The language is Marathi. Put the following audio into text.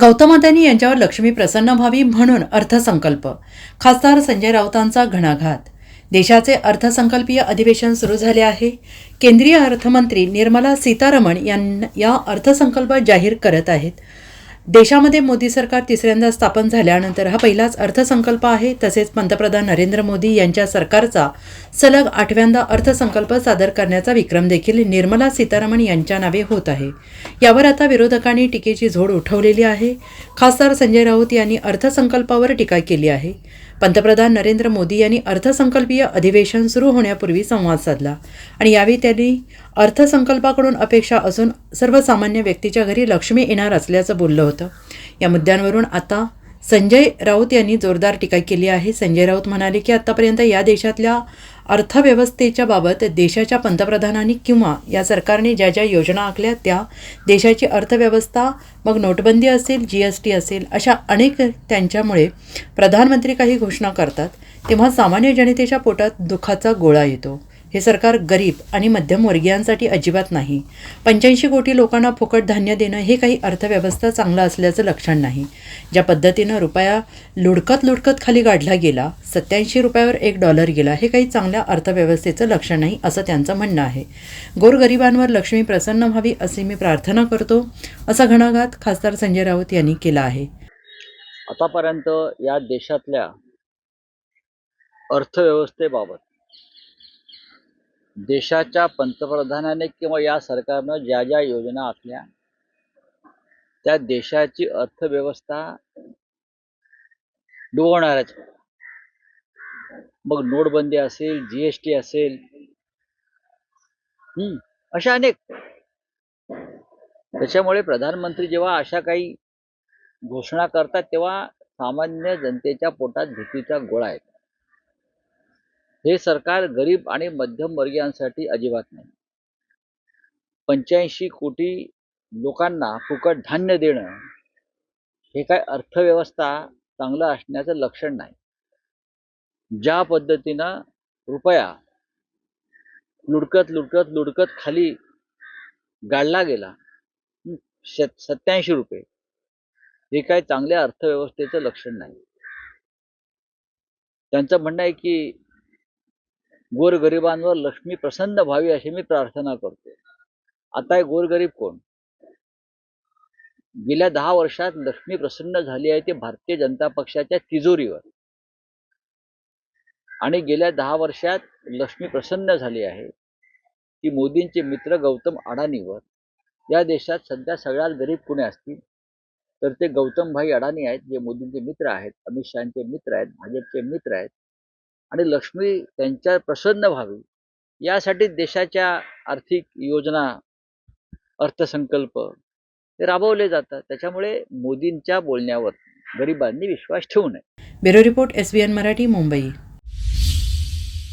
गौतमादानी यांच्यावर लक्ष्मी प्रसन्न व्हावी म्हणून अर्थसंकल्प. खासदार संजय राऊतांचा घणाघात. देशाचे अर्थसंकल्पीय अधिवेशन सुरू झाले आहे. केंद्रीय अर्थमंत्री निर्मला सीतारमण यांना या अर्थसंकल्प जाहीर करत आहेत. देशामध्ये मोदी सरकार तिसऱ्यांदा स्थापन झाल्यानंतर हा पहिलाच अर्थसंकल्प आहे. तसेच पंतप्रधान नरेंद्र मोदी यांच्या सरकारचा सलग आठव्यांदा अर्थसंकल्प सादर करण्याचा विक्रम देखील निर्मला सीतारामन यांच्या नावे होत आहे. यावर आता विरोधकांनी टीकेची झोड उठवलेली आहे. खासदार संजय राऊत यांनी अर्थसंकल्पावर टीका केली आहे. पंतप्रधान नरेंद्र मोदी यांनी अर्थसंकल्पीय अधिवेशन सुरू होण्यापूर्वी संवाद साधला. आणि यावेळी त्यांनी अर्थसंकल्पाकडून अपेक्षा असून सर्वसामान्य व्यक्तीच्या घरी लक्ष्मी येणार असल्याचं बोललं होतं. या मुद्द्यांवरून आता संजय राऊत यांनी जोरदार टीका केली आहे. संजय राऊत म्हणाले की आतापर्यंत या देशातल्या अर्थव्यवस्थेच्या बाबत देशाच्या पंतप्रधानांनी किंवा या सरकारने ज्या ज्या योजना आखल्या त्या देशाची अर्थव्यवस्था मग नोटबंदी असेल जी एस टी असेल अशा अनेक त्यांच्यामुळे प्रधानमंत्री काही घोषणा करतात तेव्हा सामान्य जनतेच्या पोटात दुःखाचा गोळा येतो. हे सरकार गरीब आणि मध्यमवर्गीयांसाठी अजिबात नाही. पंच्याऐंशी कोटी लोकांना फुकट धान्य देणं हे काही अर्थव्यवस्था चांगलं असल्याचं लक्षण नाही. ज्या पद्धतीनं रुपया लुडकत लुडकत खाली काढला गेला सत्याऐंशी रुपयावर एक डॉलर गेला हे काही चांगल्या अर्थव्यवस्थेचं लक्षण नाही असं त्यांचं म्हणणं आहे. गोरगरिबांवर लक्ष्मी प्रसन्न व्हावी अशी मी प्रार्थना करतो असा घणाघात खासदार संजय राऊत यांनी केला आहे. आतापर्यंत या देशातल्या अर्थव्यवस्थेबाबत देशाच्या पंतप्रधानाने किंवा या सरकारनं ज्या ज्या योजना आखल्या त्या देशाची अर्थव्यवस्था डुबवणाऱ्याच मग नोटबंदी असेल जी एस टी असेल हम्म, अशा अनेक. त्याच्यामुळे प्रधानमंत्री जेव्हा अशा काही घोषणा करतात तेव्हा सामान्य जनतेच्या पोटात भीतीचा गोळा आहे हे सरकार गरीब आणि मध्यमवर्गीयांसाठी अजिबात नाही. पंच्याऐंशी कोटी लोकांना फुकट धान्य देणं हे काय अर्थव्यवस्था चांगलं असण्याचं लक्षण नाही. ज्या पद्धतीनं रुपया लुडकत लुडकत लुडकत खाली गाडला गेला सत्याऐंशी रुपये हे काय चांगल्या अर्थव्यवस्थेचं लक्षण नाही. त्यांचं म्हणणं आहे की गोरगरिबांवर लक्ष्मी प्रसन्न व्हावी अशी मी प्रार्थना करतो आता गोरगरीब कोण? गेल्या दहा वर्षात लक्ष्मी प्रसन्न झाली आहे ते भारतीय जनता पक्षाच्या तिजोरीवर. आणि गेल्या दहा वर्षात लक्ष्मी प्रसन्न झाली आहे. ती मोदींचे मित्र गौतम अडाणीवर. या देशात सध्या सगळ्यात गरीब कुणी असतील? तर ते गौतमभाई अडाणी आहेत जे मोदींचे मित्र आहेत अमित शहाचे मित्र आहेत भाजपचे मित्र आहेत. आणि लक्ष्मी त्यांच्या प्रसन्न व्हावी. यासाठी देशाच्या आर्थिक योजना अर्थसंकल्प हे राबवले जातात. त्याच्यामुळे मोदींच्या बोलण्यावर गरिबांनी विश्वास ठेवू नये. Bureau report S B N Marathi Mumbai.